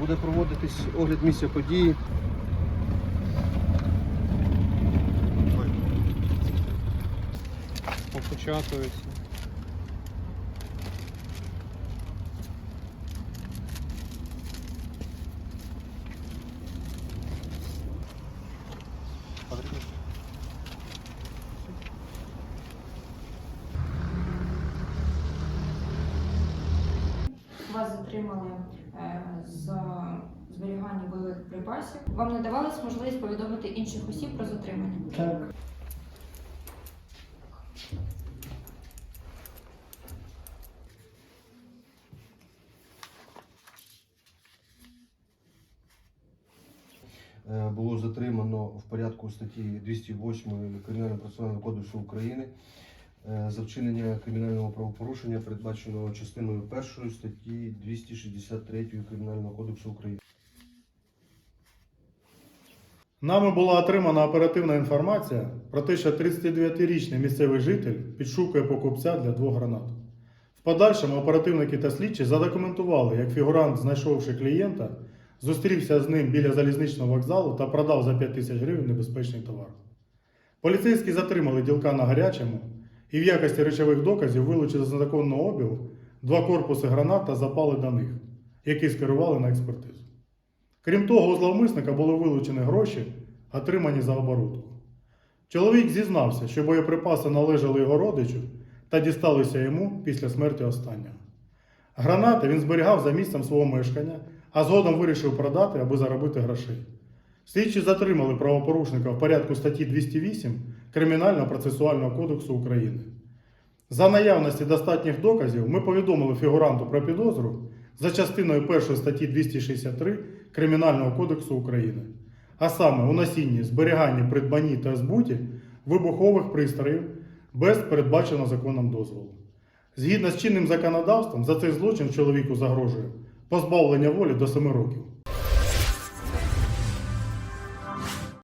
Буде проводитись огляд місця події. Попечатується. Подрібно. Вас затримали е, за зберігання бойових припасів. Вам надавалась можливість повідомити інших осіб про затримання? Так. Е, Було затримано в порядку статті 208 Кримінального процесуального кодексу України за вчинення кримінального правопорушення, передбаченого частиною 1 статті 263 Кримінального кодексу України. Нами була отримана оперативна інформація про те, що 39-річний місцевий житель підшукує покупця для двох гранат. В подальшому оперативники та слідчі задокументували, як фігурант, знайшовши клієнта, зустрівся з ним біля залізничного вокзалу та продав за 5 тисяч гривень небезпечний товар. Поліцейські затримали ділка на гарячому і в якості речових доказів вилучили з незаконного обігу два корпуси гранат та запали до них, які скерували на експертизу. Крім того, у зловмисника були вилучені гроші, отримані за оборудку. Чоловік зізнався, що боєприпаси належали його родичу та дісталися йому після смерті останнього. Гранати він зберігав за місцем свого мешкання, а згодом вирішив продати, аби заробити грошей. Слідчі затримали правопорушника в порядку статті 208 Кримінального процесуального кодексу України. За наявності достатніх доказів ми повідомили фігуранту про підозру за частиною 1 статті 263 Кримінального кодексу України, а саме у носінні, зберіганні, придбанні та збуті вибухових пристроїв без передбаченого законом дозволу. Згідно з чинним законодавством, за цей злочин чоловіку загрожує позбавлення волі до 7 років.